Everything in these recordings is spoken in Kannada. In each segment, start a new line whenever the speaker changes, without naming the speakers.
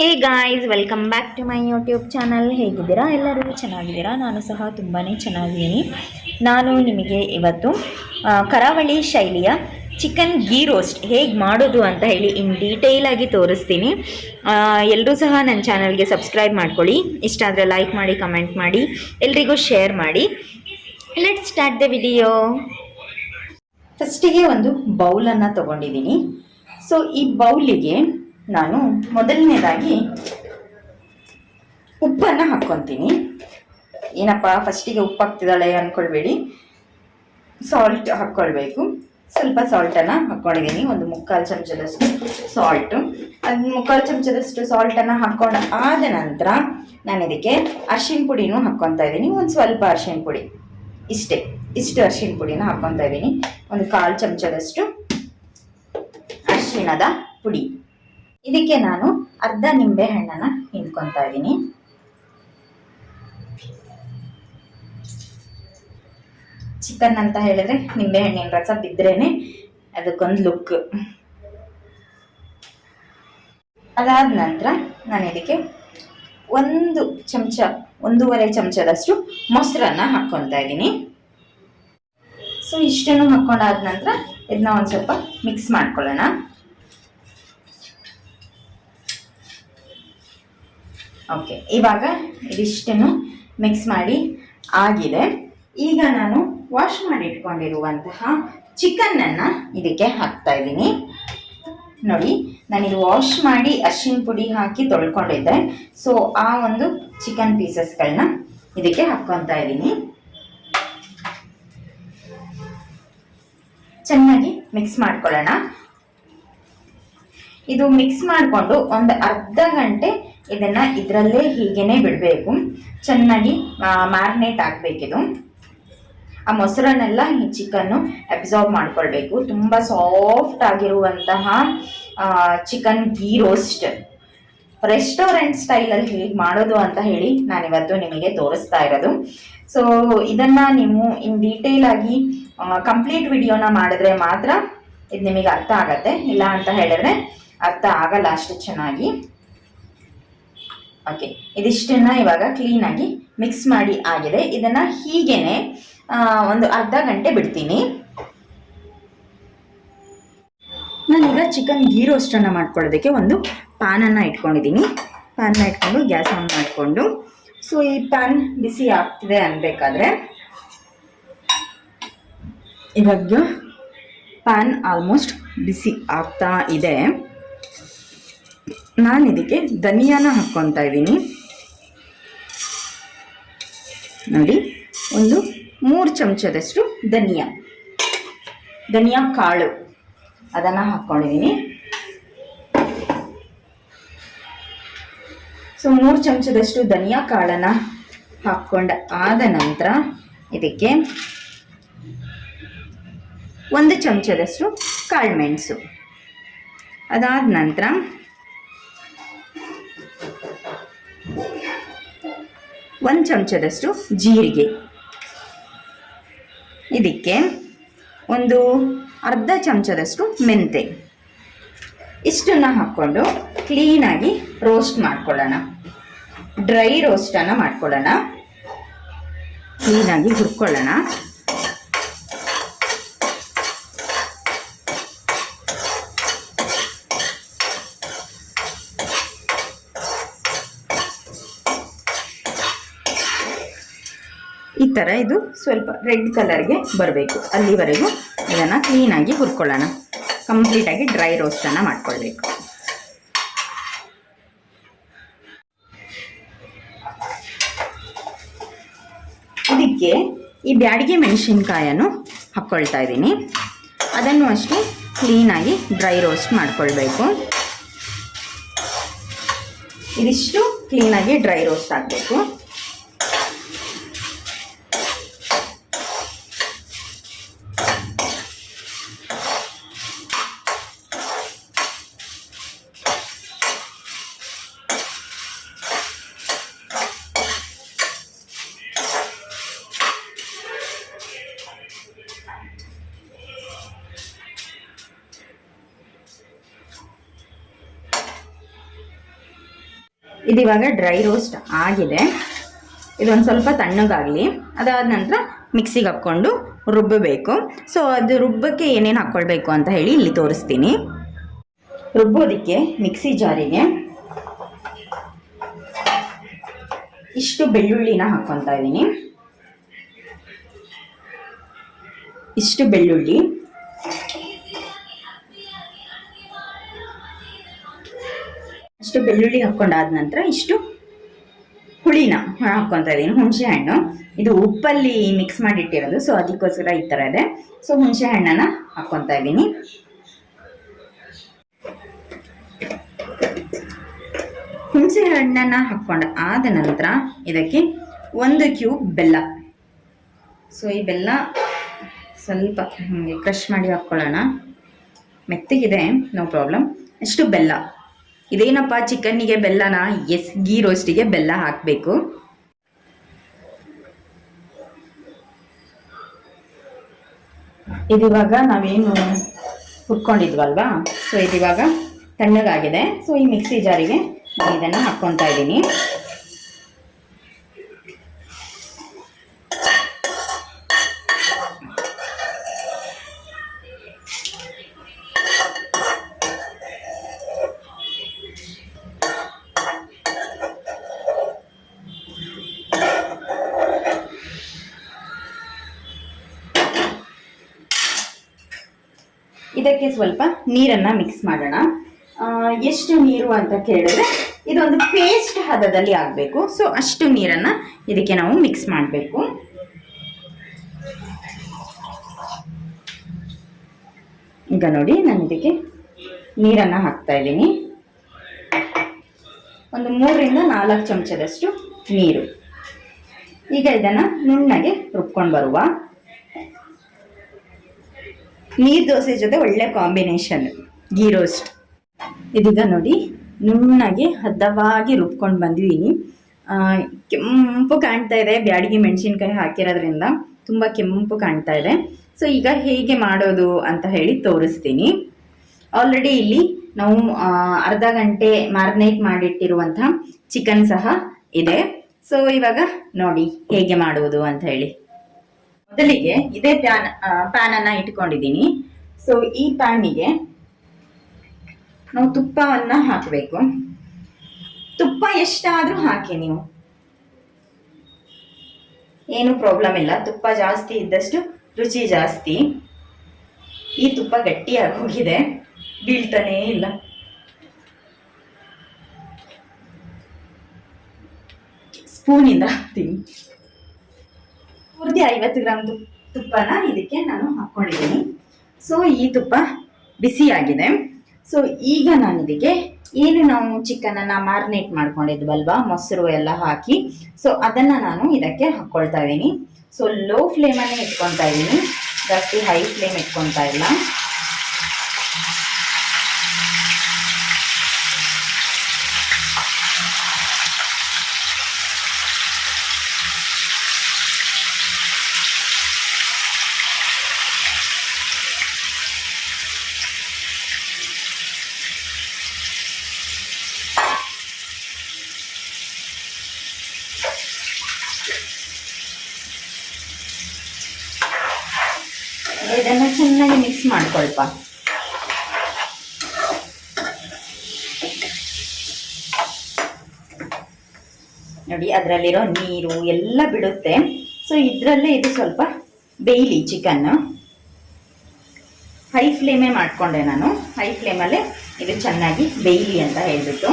Hey guys welcome back to my YouTube channel ಹೇಗಿದ್ದೀರಾ? ಎಲ್ಲರೂ ಚೆನ್ನಾಗಿದ್ದೀರಾ? ನಾನು ಸಹ ತುಂಬಾ ಚೆನ್ನಾಗಿದ್ದೀನಿ. ನಾನು ನಿಮಗೆ ಇವತ್ತು ಕರಾವಳಿ ಶೈಲಿಯ ಚಿಕನ್ ಗೀ ರೋಸ್ಟ್ ಹೇಗೆ ಮಾಡೋದು ಅಂತ ಹೇಳಿ ಇನ್ ಡೀಟೇಲಾಗಿ ತೋರಿಸ್ತೀನಿ. ಎಲ್ಲರೂ ಸಹ ನನ್ನ ಚಾನಲ್ಗೆ ಸಬ್ಸ್ಕ್ರೈಬ್ ಮಾಡ್ಕೊಳ್ಳಿ. ಇಷ್ಟ ಆದರೆ ಲೈಕ್ ಮಾಡಿ ಕಮೆಂಟ್ ಮಾಡಿ, ಎಲ್ರಿಗೂ ಶೇರ್ ಮಾಡಿ. ಲೆಟ್ ಸ್ಟಾರ್ಟ್ ದ ವಿಡಿಯೋ ಫಸ್ಟಿಗೆ ಒಂದು ಬೌಲನ್ನು ತೊಗೊಂಡಿದ್ದೀನಿ. ಸೊ ಈ ಬೌಲಿಗೆ ನಾನು ಮೊದಲನೇದಾಗಿ ಉಪ್ಪನ್ನು ಹಾಕ್ಕೊತೀನಿ. ಏನಪ್ಪ ಫಸ್ಟಿಗೆ ಉಪ್ಪು ಹಾಕ್ತಿದ್ದಾಳೆ ಅಂದ್ಕೊಳ್ಬೇಡಿ ಸಾಲ್ಟ್ ಹಾಕ್ಕೊಳ್ಬೇಕು. ಸ್ವಲ್ಪ ಸಾಲ್ಟನ್ನು ಹಾಕ್ಕೊಂಡಿದ್ದೀನಿ ಒಂದು ಮುಕ್ಕಾಲು ಚಮಚದಷ್ಟು ಸಾಲ್ಟು ಅದು ಮುಕ್ಕಾಲು ಚಮಚದಷ್ಟು ಸಾಲ್ಟನ್ನು ಹಾಕ್ಕೊಂಡು ಆದ ನಂತರ ನಾನು ಇದಕ್ಕೆ ಅರ್ಶಿನ ಪುಡಿನೂ ಹಾಕ್ಕೊತಾ ಇದ್ದೀನಿ. ಒಂದು ಸ್ವಲ್ಪ ಅರ್ಶಿಣ ಪುಡಿ. ಇಷ್ಟೇ. ಇಷ್ಟು ಅರ್ಶಿನ ಪುಡಿನ ಹಾಕ್ಕೊತಾ ಇದ್ದೀನಿ. ಒಂದು ಕಾಲು ಚಮಚದಷ್ಟು ಅರ್ಶಿಣದ ಪುಡಿ. ಇದಕ್ಕೆ ನಾನು ಅರ್ಧ ನಿಂಬೆ ಹಣ್ಣನ್ನು ಹಿಂಡ್ಕೊತಾ ಇದ್ದೀನಿ. ಚಿಕನ್ ಅಂತ ಹೇಳಿದ್ರೆ ನಿಂಬೆ ಹಣ್ಣಿನ ರಸ ಬಿದ್ರೇನೆ ಅದಕ್ಕೊಂದು ಲುಕ್ ಅದಾದ ನಂತರ ನಾನು ಇದಕ್ಕೆ ಒಂದು ಚಮಚ, ಒಂದೂವರೆ ಚಮಚದಷ್ಟು ಮೊಸರನ್ನ ಹಾಕ್ಕೊತಾ ಇದ್ದೀನಿ. ಸೊ ಇಷ್ಟನ್ನು ಹಾಕ್ಕೊಂಡಾದ ನಂತರ ಇದನ್ನ ಒಂದು ಸ್ವಲ್ಪ ಮಿಕ್ಸ್ ಮಾಡ್ಕೊಳ್ಳೋಣ. ಓಕೆ ಇವಾಗ ಇದಿಷ್ಟನ್ನು ಮಿಕ್ಸ್ ಮಾಡಿ ಆಗಿದೆ. ಈಗ ನಾನು ವಾಶ್ ಮಾಡಿ ಇಟ್ಕೊಂಡಿರುವಂತಹ ಚಿಕನ್ನನ್ನು ಇದಕ್ಕೆ ಹಾಕ್ತಾ ಇದ್ದೀನಿ. ನೋಡಿ, ನಾನಿದು ವಾಶ್ ಮಾಡಿ ಅರಿಶಿನ ಪುಡಿ ಹಾಕಿ ತೊಳ್ಕೊಂಡಿದ್ದೆ. ಸೊ ಆ ಒಂದು ಚಿಕನ್ ಪೀಸಸ್ಗಳನ್ನ ಇದಕ್ಕೆ ಹಾಕ್ಕೊತಾ ಇದ್ದೀನಿ. ಚೆನ್ನಾಗಿ ಮಿಕ್ಸ್ ಮಾಡ್ಕೊಳ್ಳೋಣ. ಇದು ಮಿಕ್ಸ್ ಮಾಡಿಕೊಂಡು ಒಂದು ಅರ್ಧ ಗಂಟೆ ಇದನ್ನ ಇದರಲ್ಲೇ ಹೀಗೇನೆ ಬಿಡಬೇಕು. ಚೆನ್ನಾಗಿ ಮ್ಯಾರಿನೇಟ್ ಆಗಬೇಕಿದು. ಆ ಮೊಸರನ್ನೆಲ್ಲ ಈ ಚಿಕನ್ನು ಅಬ್ಸಾರ್ಬ್ ಮಾಡ್ಕೊಳ್ಬೇಕು. ತುಂಬ ಸಾಫ್ಟ್ ಆಗಿರುವಂತಹ ಚಿಕನ್ ಗೀ ರೋಸ್ಟ್ ರೆಸ್ಟೋರೆಂಟ್ ಸ್ಟೈಲಲ್ಲಿ ಹೇಗೆ ಮಾಡೋದು ಅಂತ ಹೇಳಿ ನಾನಿವತ್ತು ನಿಮಗೆ ತೋರಿಸ್ತಾ ಇರೋದು. ಸೊ ಇದನ್ನ ನೀವು ಇನ್ ಡೀಟೇಲ್ ಆಗಿ ಕಂಪ್ಲೀಟ್ ವಿಡಿಯೋನ ಮಾಡಿದ್ರೆ ಮಾತ್ರ ಇದು ನಿಮಗೆ ಅರ್ಥ ಆಗತ್ತೆ. ಇಲ್ಲ ಅಂತ ಹೇಳಿದ್ರೆ ಅರ್ಥ ಆಗಲ್ಲ ಅಷ್ಟು ಚೆನ್ನಾಗಿ. ಓಕೆ ಇದಿಷ್ಟನ್ನ ಇವಾಗ ಕ್ಲೀನಾಗಿ ಮಿಕ್ಸ್ ಮಾಡಿ ಆಗಿದೆ. ಇದನ್ನ ಹೀಗೇನೆ ಒಂದು ಅರ್ಧ ಗಂಟೆ ಬಿಡ್ತೀನಿ. ನಾನೀಗ ಚಿಕನ್ ಗೀ ರೋಸ್ಟನ್ನು ಮಾಡ್ಕೊಳ್ಳೋದಕ್ಕೆ ಒಂದು ಪ್ಯಾನನ್ನು ಇಟ್ಕೊಂಡಿದ್ದೀನಿ. ಪ್ಯಾನ್ನ ಇಟ್ಕೊಂಡು ಗ್ಯಾಸ್ ಆನ್ ಮಾಡಿಕೊಂಡು. ಸೊ ಈ ಪ್ಯಾನ್ ಬಿಸಿ ಆಗ್ತಿದೆ ಅನ್ಬೇಕಾದ್ರೆ ಇವಾಗ ಪ್ಯಾನ್ ಆಲ್ಮೋಸ್ಟ್ ಬಿಸಿ ಆಗ್ತಾ ಇದೆ. ನಾನು ಇದಕ್ಕೆ ಧನಿಯಾನ ಹಾಕ್ಕೊತಾ ಇದ್ದೀನಿ. ನೋಡಿ, ಒಂದು ಮೂರು ಚಮಚದಷ್ಟು ಧನಿಯಾ. ಧನಿಯಾ ಕಾಳು. ಅದನ್ನು ಹಾಕ್ಕೊಂಡಿದ್ದೀನಿ ಸೊ, ಮೂರು ಚಮಚದಷ್ಟು ಧನಿಯಾ ಕಾಳನ್ನು ಹಾಕ್ಕೊಂಡು ಆದ ನಂತರ ಇದಕ್ಕೆ ಒಂದು ಚಮಚದಷ್ಟು ಕಾಳುಮೆಣಸು ಅದಾದ ನಂತರ ಒಂದು ಚಮಚದಷ್ಟು ಜೀರಿಗೆ. ಇದಕ್ಕೆ ಒಂದು ಅರ್ಧ ಚಮಚದಷ್ಟು ಮೆಂತೆ. ಇಷ್ಟನ್ನು ಹಾಕ್ಕೊಂಡು ಕ್ಲೀನಾಗಿ ರೋಸ್ಟ್ ಮಾಡ್ಕೊಳ್ಳೋಣ. ಡ್ರೈ ರೋಸ್ಟನ್ನು ಮಾಡ್ಕೊಳ್ಳೋಣ. ಕ್ಲೀನಾಗಿ ಹುರ್ಕೊಳ್ಳೋಣ. ಈ ಥರ ಇದು ಸ್ವಲ್ಪ ರೆಡ್ ಕಲರ್ಗೆ ಬರಬೇಕು. ಅಲ್ಲಿವರೆಗೂ ಇದನ್ನು ಕ್ಲೀನಾಗಿ ಹುರ್ಕೊಳ್ಳೋಣ. ಕಂಪ್ಲೀಟಾಗಿ ಡ್ರೈ ರೋಸ್ಟನ್ನು ಮಾಡ್ಕೊಳ್ಬೇಕು. ಇದಕ್ಕೆ ಈ ಬ್ಯಾಡಿಗೆ ಮೆಣಸಿನ್ಕಾಯನ್ನು ಹಾಕ್ಕೊಳ್ತಾ ಇದ್ದೀನಿ. ಅದನ್ನು ಅಷ್ಟೇ ಕ್ಲೀನಾಗಿ ಡ್ರೈ ರೋಸ್ಟ್ ಮಾಡ್ಕೊಳ್ಬೇಕು. ಇದಿಷ್ಟು ಕ್ಲೀನಾಗಿ ಡ್ರೈ ರೋಸ್ಟ್ ಆಗಬೇಕು. ಇದಿವಾಗ ಡ್ರೈ ರೋಸ್ಟ್ ಆಗಿದೆ. ಇದೊಂದು ಸ್ವಲ್ಪ ತಣ್ಣಗಾಗಲಿ. ಅದಾದ ನಂತರ ಮಿಕ್ಸಿಗೆ ಹಾಕ್ಕೊಂಡು ರುಬ್ಬಬೇಕು. ಸೊ ಅದು ರುಬ್ಬಕ್ಕೆ ಏನೇನು ಹಾಕ್ಕೊಳ್ಬೇಕು ಅಂತ ಹೇಳಿ ಇಲ್ಲಿ ತೋರಿಸ್ತೀನಿ. ರುಬ್ಬೋದಕ್ಕೆ ಮಿಕ್ಸಿ ಜಾರಿಗೆ ಇಷ್ಟು ಬೆಳ್ಳುಳ್ಳಿನ ಹಾಕ್ಕೊತಾ ಇದ್ದೀನಿ. ಇಷ್ಟು ಬೆಳ್ಳುಳ್ಳಿ. ಅಷ್ಟು ಬೆಳ್ಳುಳ್ಳಿ ಹಾಕೊಂಡಾದ ನಂತರ ಇಷ್ಟು ಹುಳಿನ ಹಾಕ್ಕೊತಾ ಇದ್ದೀನಿ, ಹುಣಸೆ ಹಣ್ಣು. ಇದು ಉಪ್ಪಲ್ಲಿ ಮಿಕ್ಸ್ ಮಾಡಿಟ್ಟಿರೋದು ಸೊ ಅದಕ್ಕೋಸ್ಕರ ಈ ಥರ ಇದೆ. ಸೊ ಹುಣಸೆ ಹಣ್ಣನ್ನು ಹಾಕ್ಕೊತಾ ಇದ್ದೀನಿ. ಹುಣಸೆ ಹಣ್ಣನ್ನು ಹಾಕ್ಕೊಂಡು ಆದ ನಂತರ ಇದಕ್ಕೆ ಒಂದು ಕ್ಯೂಬ್ ಬೆಲ್ಲ. ಸೊ ಈ ಬೆಲ್ಲ ಸ್ವಲ್ಪ ಹಾಗೆ ಕ್ರಷ್ ಮಾಡಿ ಹಾಕ್ಕೊಳ್ಳೋಣ ಮೆತ್ತಗಿದೆ ನೋ ಪ್ರಾಬ್ಲಮ್ ಇಷ್ಟು ಬೆಲ್ಲ. ಇದೇನಪ್ಪ ಚಿಕನ್ನಿಗೆ ಬೆಲ್ಲನ? ಎಸ್ ಗೀ ರೋಸ್ಟಿಗೆ ಬೆಲ್ಲ ಹಾಕಬೇಕು. ಇದಿವಾಗ ನಾವೇನು ಹುರ್ಕೊಂಡಿದ್ವಲ್ವಾ? ಸೊ ಇದಿವಾಗ ತಣ್ಣಗಾಗಿದೆ. ಸೊ ಈ ಮಿಕ್ಸಿ ಜಾರಿಗೆ ನಾನು ಇದನ್ನು ಹಾಕ್ಕೊತಾ ಇದ್ದೀನಿ. ಇದಕ್ಕೆ ಸ್ವಲ್ಪ ನೀರನ್ನು ಮಿಕ್ಸ್ ಮಾಡೋಣ. ಎಷ್ಟು ನೀರು ಅಂತ ಕೇಳಿದ್ರೆ ಇದೊಂದು ಪೇಸ್ಟ್ ಹದದಲ್ಲಿ ಆಗಬೇಕು. ಸೊ ಅಷ್ಟು ನೀರನ್ನು ಇದಕ್ಕೆ ನಾವು ಮಿಕ್ಸ್ ಮಾಡಬೇಕು. ಈಗ ನೋಡಿ, ನಾನು ಇದಕ್ಕೆ ನೀರನ್ನು ಹಾಕ್ತಾ ಇದ್ದೀನಿ. ಒಂದು ಮೂರರಿಂದ ನಾಲ್ಕು ಚಮಚದಷ್ಟು ನೀರು. ಈಗ ಇದನ್ನು ನುಣ್ಣಗೆ ರುಬ್ಕೊಂಡು ಬರುವ. ನೀರು ದೋಸೆ ಜೊತೆ ಒಳ್ಳೆ ಕಾಂಬಿನೇಷನ್ ಗೀ ರೋಸ್ಟ್ ಇದೀಗ ನೋಡಿ, ನುಣ್ಣಗೆ ಹದವಾಗಿ ರುಬ್ಕೊಂಡು ಬಂದಿದ್ದೀನಿ. ಕೆಂಪು ಕಾಣ್ತಾ ಇದೆ, ಬ್ಯಾಡಿಗೆ ಮೆಣಸಿನ್ಕಾಯಿ ಹಾಕಿರೋದ್ರಿಂದ ತುಂಬ ಕೆಂಪು ಕಾಣ್ತಾ ಇದೆ. ಸೊ ಈಗ ಹೇಗೆ ಮಾಡೋದು ಅಂತ ಹೇಳಿ ತೋರಿಸ್ತೀನಿ. ಆಲ್ರೆಡಿ ಇಲ್ಲಿ ನಾವು ಅರ್ಧ ಗಂಟೆ ಮ್ಯಾರಿನೇಟ್ ಮಾಡಿಟ್ಟಿರುವಂಥ ಚಿಕನ್ ಸಹ ಇದೆ. ಸೊ ಇವಾಗ ನೋಡಿ ಹೇಗೆ ಮಾಡುವುದು ಅಂತ ಹೇಳಿ. ಮೊದಲಿಗೆ ಇದೇ ಪ್ಯಾನ್ ಪ್ಯಾನ್ ಅನ್ನ ಇಟ್ಕೊಂಡಿದ್ದೀನಿ ಸೊ ಈ ಪ್ಯಾನಿಗೆ ನಾವು ತುಪ್ಪವನ್ನ ಹಾಕಬೇಕು. ತುಪ್ಪ ಎಷ್ಟಾದ್ರೂ ಹಾಕಿ ನೀವು. ಏನು ಪ್ರಾಬ್ಲಮ್ ಇಲ್ಲ. ತುಪ್ಪ ಜಾಸ್ತಿ ಇದ್ದಷ್ಟು ರುಚಿ ಜಾಸ್ತಿ. ಈ ತುಪ್ಪ ಗಟ್ಟಿಯಾಗಿ ಹೋಗಿದೆ. ಬೀಳ್ತಾನೇ ಇಲ್ಲ. ಸ್ಪೂನಿಂದ ಹಾಕ್ತೀನಿ. ಪೂರ್ತಿ ಐವತ್ತು ಗ್ರಾಮ್ ತುಪ್ಪನ ಇದಕ್ಕೆ ನಾನು ಹಾಕ್ಕೊಂಡಿದ್ದೀನಿ ಸೊ ಈ ತುಪ್ಪ ಬಿಸಿಯಾಗಿದೆ. ಸೊ ಈಗ ನಾನು ಇದಕ್ಕೆ ಏನು ನಾವು ಚಿಕನನ್ನು ಮ್ಯಾರಿನೇಟ್ ಮಾಡ್ಕೊಂಡಿದ್ವಲ್ವಾ, ಮೊಸರು ಎಲ್ಲ ಹಾಕಿ ಸೊ ಅದನ್ನು ನಾನು ಇದಕ್ಕೆ ಹಾಕ್ಕೊಳ್ತಾ ಇದ್ದೀನಿ. ಸೊ ಲೋ ಫ್ಲೇಮನ್ನೇ ಇಟ್ಕೊತಾ ಇದ್ದೀನಿ. ಜಾಸ್ತಿ ಹೈ ಫ್ಲೇಮ್ ಇಟ್ಕೊತಾ ಇಲ್ಲ. ಮಾಡ್ಕೊಳ್ಪ ನೋಡಿ, ಅದರಲ್ಲಿರೋ ನೀರು ಎಲ್ಲ ಬಿಡುತ್ತೆ. ಸೊ ಇದರಲ್ಲೇ ಇದು ಸ್ವಲ್ಪ ಬೇಯಲಿ ಚಿಕನ್ ಹೈ ಫ್ಲೇಮೇ ಮಾಡಿಕೊಂಡೆ ನಾನು. ಹೈ ಫ್ಲೇಮಲ್ಲೇ ಇದು ಚೆನ್ನಾಗಿ ಬೇಯಲಿ ಅಂತ ಹೇಳಿಬಿಟ್ಟು.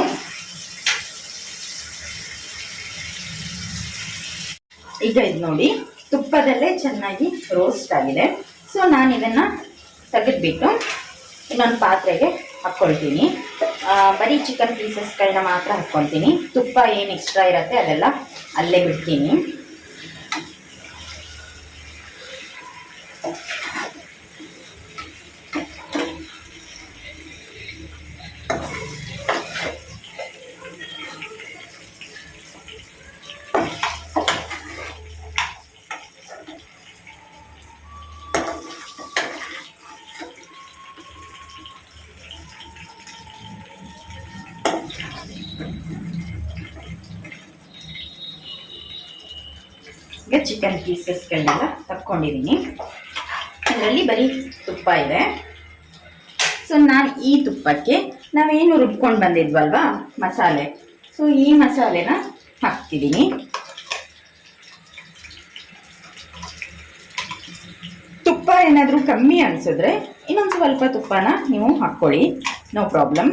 ಈಗ ಇದು ನೋಡಿ, ತುಪ್ಪದಲ್ಲೇ ಚೆನ್ನಾಗಿ ರೋಸ್ಟ್ ಆಗಿದೆ. ಸೊ ನಾನು ಇದನ್ನು ತೆಗೆದ್ಬಿಟ್ಟು ಇನ್ನೊಂದು ಪಾತ್ರೆಗೆ ಹಾಕ್ಕೊಳ್ತೀನಿ. ಬರೀ ಚಿಕನ್ ಪೀಸಸ್ಗಳನ್ನ ಮಾತ್ರ ಹಾಕ್ಕೊಳ್ತೀನಿ. ತುಪ್ಪ ಏನು ಎಕ್ಸ್ಟ್ರಾ ಇರುತ್ತೆ ಅದೆಲ್ಲ ಅಲ್ಲೇ ಬಿಡ್ತೀನಿ. ಚಿಕನ್ ಪೀಸಸ್ಗಳನ್ನೆಲ್ಲ ತಕ್ಕೊಂಡಿದ್ದೀನಿ ಅದರಲ್ಲಿ ಬರೀ ತುಪ್ಪ ಇದೆ. ಸೊ ನಾನು ಈ ತುಪ್ಪಕ್ಕೆ ನಾವೇನು ರುಬ್ಕೊಂಡು ಬಂದಿದ್ವಲ್ವಾ? ಮಸಾಲೆ. ಸೊ ಈ ಮಸಾಲೆನ ಹಾಕ್ತಿದ್ದೀನಿ ತುಪ್ಪ ಏನಾದರೂ ಕಮ್ಮಿ ಅನಿಸಿದ್ರೆ ಇನ್ನೊಂದು ಸ್ವಲ್ಪ ತುಪ್ಪನ ನೀವು ಹಾಕ್ಕೊಳ್ಳಿ. ನೋ ಪ್ರಾಬ್ಲಮ್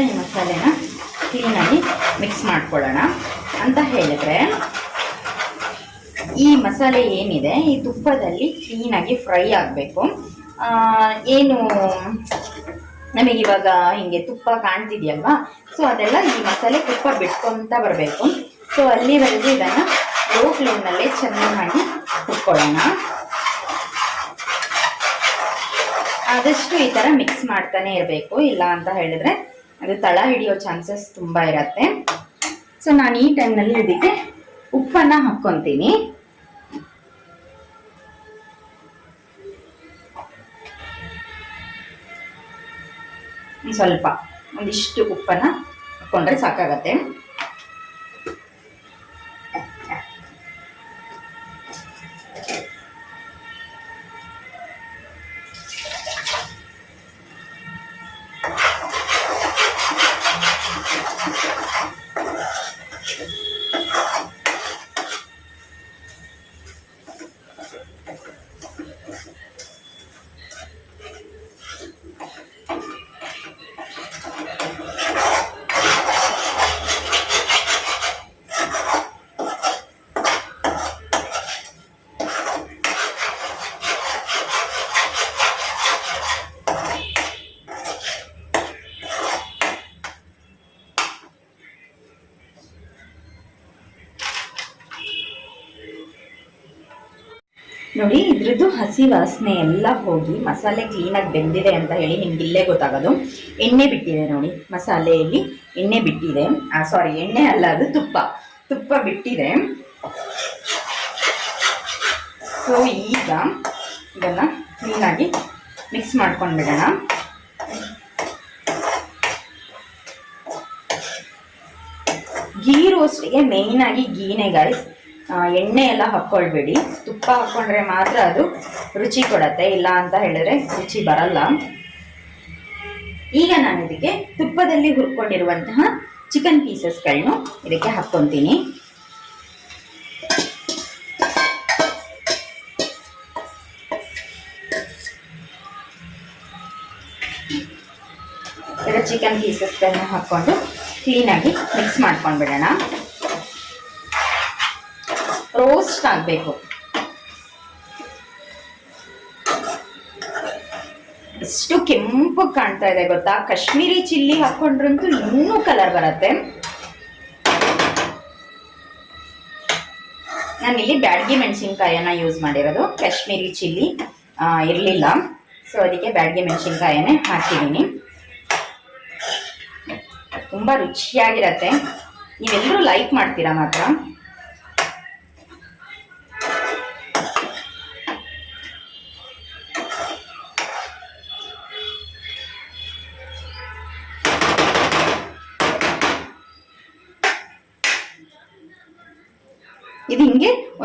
ಈ ಮಸಾಲೆನ ಕ್ಲೀನಾಗಿ ಮಿಕ್ಸ್ ಮಾಡ್ಕೊಳ್ಳೋಣ. ಅಂತ ಹೇಳಿದ್ರೆ, ಈ ಮಸಾಲೆ ಏನಿದೆ, ಈ ತುಪ್ಪದಲ್ಲಿ ಕ್ಲೀನಾಗಿ ಫ್ರೈ ಆಗಬೇಕು. ಏನು, ನಮಗೆ ಇವಾಗ ಹಿಂಗೆ ತುಪ್ಪ ಕಾಣ್ತಿದೆಯಲ್ವಾ? ಸೊ, ಅದೆಲ್ಲ ಈ ಮಸಾಲೆ ತುಪ್ಪ ಬಿಟ್ಕೊತ ಬರಬೇಕು. ಸೊ, ಅಲ್ಲಿವರೆಗೆ ಇದನ್ನು ಲೋ ಫ್ಲೇಮ್ನಲ್ಲೇ ಚೆನ್ನಾಗಿ ಕುಟ್ಕೊಳ್ಳೋಣ ಆದಷ್ಟು ಈ ಥರ ಮಿಕ್ಸ್ ಮಾಡ್ತಾನೆ ಇರಬೇಕು. ಇಲ್ಲ ಅಂತ ಹೇಳಿದ್ರೆ ಅದು ತಳ ಹಿಡಿಯೋ ಚಾನ್ಸಸ್ ತುಂಬ ಇರತ್ತೆ. ಸೊ ನಾನು ಈ ಟೈಮ್ನಲ್ಲಿ ಇದಕ್ಕೆ ಉಪ್ಪನ್ನ ಹಾಕ್ಕೊತೀನಿ. ಸ್ವಲ್ಪ ಒಂದಿಷ್ಟು ಉಪ್ಪನ್ನ ಹಾಕ್ಕೊಂಡ್ರೆ ಸಾಕಾಗತ್ತೆ. ನೋಡಿ, ಇದ್ರದ್ದು ಹಸಿ ವಾಸನೆ ಎಲ್ಲ ಹೋಗಿ ಮಸಾಲೆ ಕ್ಲೀನಾಗಿ ಬೆಂದಿದೆ ಅಂತ ಹೇಳಿ ನಿಮ್ಗೆ ಇಲ್ಲೇ ಗೊತ್ತಾಗೋದು. ಎಣ್ಣೆ ಬಿಟ್ಟಿದೆ ನೋಡಿ, ಮಸಾಲೆಯಲ್ಲಿ ಎಣ್ಣೆ ಬಿಟ್ಟಿದೆ. ಸಾರಿ ಎಣ್ಣೆ ಅಲ್ಲ, ಅದು ತುಪ್ಪ. ತುಪ್ಪ ಬಿಟ್ಟಿದೆ. ಸೊ ಈಗ ಇದನ್ನ ಕ್ಲೀನಾಗಿ ಮಿಕ್ಸ್ ಮಾಡ್ಕೊಂಡ್ಬಿಡೋಣ ಗೀ ರೋಸ್ಟಿಗೆ ಮೇಯ್ನಾಗಿ ಗೀನೆ ಗಾಯ್ಸ್ ಎಣ್ಣೆ ಎಲ್ಲ ಹಾಕ್ಕೊಳ್ಬೇಡಿ. ತುಪ್ಪ ಹಾಕ್ಕೊಂಡ್ರೆ ಮಾತ್ರ ಅದು ರುಚಿ ಕೊಡತ್ತೆ, ಇಲ್ಲ ಅಂತ ಹೇಳಿದ್ರೆ ರುಚಿ ಬರಲ್ಲ. ಈಗ ನಾನು ಇದಕ್ಕೆ ತುಪ್ಪದಲ್ಲಿ ಹುರ್ಕೊಂಡಿರುವಂತಹ ಚಿಕನ್ ಪೀಸಸ್ಗಳನ್ನು ಇದಕ್ಕೆ ಹಾಕ್ಕೊತೀನಿ. ಚಿಕನ್ ಪೀಸಸ್ಗಳನ್ನ ಹಾಕ್ಕೊಂಡು ಕ್ಲೀನಾಗಿ ಮಿಕ್ಸ್ ಮಾಡ್ಕೊಂಡ್ಬಿಡೋಣ. ರೋಸ್ಟ್ ಆಗಬೇಕು. ಎಷ್ಟು ಕೆಂಪು ಕಾಣ್ತಾ ಇದೆ ಗೊತ್ತಾ? ಕಾಶ್ಮೀರಿ ಚಿಲ್ಲಿ ಹಾಕೊಂಡ್ರಂತೂ ಇನ್ನೂ ಕಲರ್ ಬರುತ್ತೆ. ನಾನಿಲ್ಲಿ ಬ್ಯಾಡ್ಗಿ ಮೆಣಸಿನ್ಕಾಯನ್ನ ಯೂಸ್ ಮಾಡಿರೋದು. ಕಾಶ್ಮೀರಿ ಚಿಲ್ಲಿ ಇರಲಿಲ್ಲ. ಸೊ ಅದಕ್ಕೆ ಬ್ಯಾಡಗಿ ಮೆಣಸಿನ್ಕಾಯನ್ನೇ ಹಾಕಿದ್ದೀನಿ. ತುಂಬ ರುಚಿಯಾಗಿರತ್ತೆ. ನೀವೆಲ್ಲರೂ ಲೈಕ್ ಮಾಡ್ತೀರಾ ಮಾತ್ರ?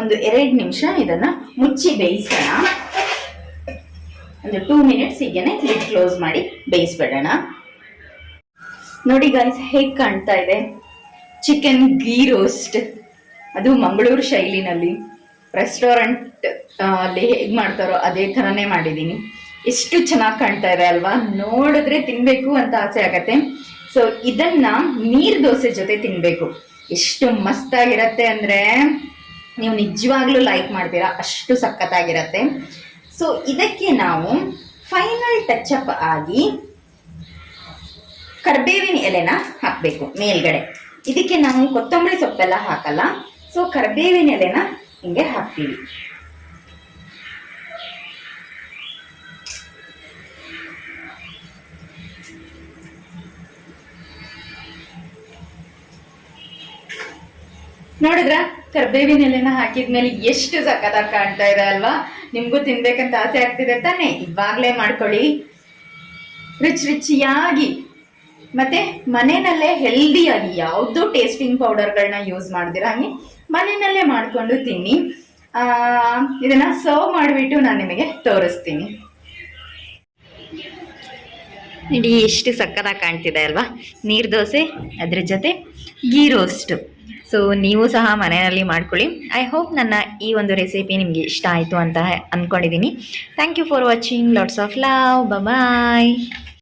ಒಂದು ಎರಡು ನಿಮಿಷ ಇದನ್ನ ಮುಚ್ಚಿ ಬೇಯಿಸೋಣ. ಒಂದು ಟೂ ಮಿನಿಟ್ಸ್ ಹೀಗೇನೆ ಲಿಡ್ ಕ್ಲೋಸ್ ಮಾಡಿ ಬೇಯಿಸ್ಬಿಡೋಣ. ನೋಡಿ ಗಾಯ್ಸ್ ಹೇಗೆ ಕಾಣ್ತಾ ಇದೆ? ಚಿಕನ್ ಗೀ ರೋಸ್ಟ್ ಅದು ಮಂಗಳೂರು ಶೈಲಿನಲ್ಲಿ. ರೆಸ್ಟೋರೆಂಟ್ ಅಲ್ಲಿ ಹೇಗೆ ಮಾಡ್ತಾರೋ ಅದೇ ಥರನೇ ಮಾಡಿದ್ದೀನಿ. ಎಷ್ಟು ಚೆನ್ನಾಗಿ ಕಾಣ್ತಾ ಇದೆ ಅಲ್ವಾ? ನೋಡಿದ್ರೆ ತಿನ್ಬೇಕು ಅಂತ ಆಸೆ ಆಗತ್ತೆ. ಸೊ ಇದನ್ನ ನೀರ್ ದೋಸೆ ಜೊತೆ ತಿನ್ಬೇಕು. ಎಷ್ಟು ಮಸ್ತಾಗಿರತ್ತೆ ಅಂದ್ರೆ ನೀವು ನಿಜವಾಗ್ಲೂ ಲೈಕ್ ಮಾಡ್ತೀರಾ, ಅಷ್ಟು ಸಖತ್ತಾಗಿರತ್ತೆ. ಸೊ ಇದಕ್ಕೆ ನಾವು ಫೈನಲ್ ಟಚ್ ಆಗಿ ಕರ್ಬೇವಿನ ಎಲೆನ ಹಾಕಬೇಕು, ಮೇಲ್ಗಡೆ. ಇದಕ್ಕೆ ನಾವು ಕೊತ್ತಂಬರಿ ಸೊಪ್ಪೆಲ್ಲ ಹಾಕಲ್ಲ ಸೊ ಕರ್ಬೇವಿನ ಎಲೆನ ಹಿಂಗೆ ಹಾಕ್ತೀವಿ. ನೋಡಿದ್ರ? ಕರ್ಬೇವಿನ ಎಲೆನ ಹಾಕಿದ್ಮೇಲೆ ಎಷ್ಟು ಸಖತ್ತಾಗಿ ಕಾಣ್ತಾ ಇದೆ ಅಲ್ವಾ? ನಿಮಗೂ ತಿನ್ಬೇಕಂತ ಆಸೆ ಆಗ್ತಿದೆ ತಾನೇ? ಇವಾಗ್ಲೇ ಮಾಡ್ಕೊಳ್ಳಿ. ರುಚಿ ರುಚಿಯಾಗಿ. ಮತ್ತೆ ಮನೆಯಲ್ಲೇ ಹೆಲ್ದಿಯಾಗಿ ಯಾವುದೋ ಟೇಸ್ಟಿಂಗ್ ಪೌಡರ್ಗಳನ್ನ ಯೂಸ್ ಮಾಡ್ದಿರ ಹಾಗೆ? ಮನೆಯಲ್ಲೇ ಮಾಡ್ಕೊಂಡು ತಿನ್ನಿ. ಇದನ್ನ ಸರ್ವ್ ಮಾಡಿಬಿಟ್ಟು ನಾನು ನಿಮಗೆ ತೋರಿಸ್ತೀನಿ. ಇಡೀ ಎಷ್ಟು ಸಕ್ಕತ್ತಾಗಿ ಕಾಣ್ತಿದೆ ಅಲ್ವಾ? ನೀರು ದೋಸೆ, ಅದ್ರ ಜೊತೆ ಗೀ ರೋಸ್ಟು ಸೊ ನೀವು ಸಹ ಮನೆಯಲ್ಲಿ ಮಾಡ್ಕೊಳ್ಳಿ. ಐ ಹೋಪ್ ನನ್ನ ಈ ಒಂದು ರೆಸಿಪಿ ನಿಮಗೆ ಇಷ್ಟ ಆಯಿತು ಅಂತ ಅಂದ್ಕೊಂಡಿದ್ದೀನಿ thank you for watching lots of love bye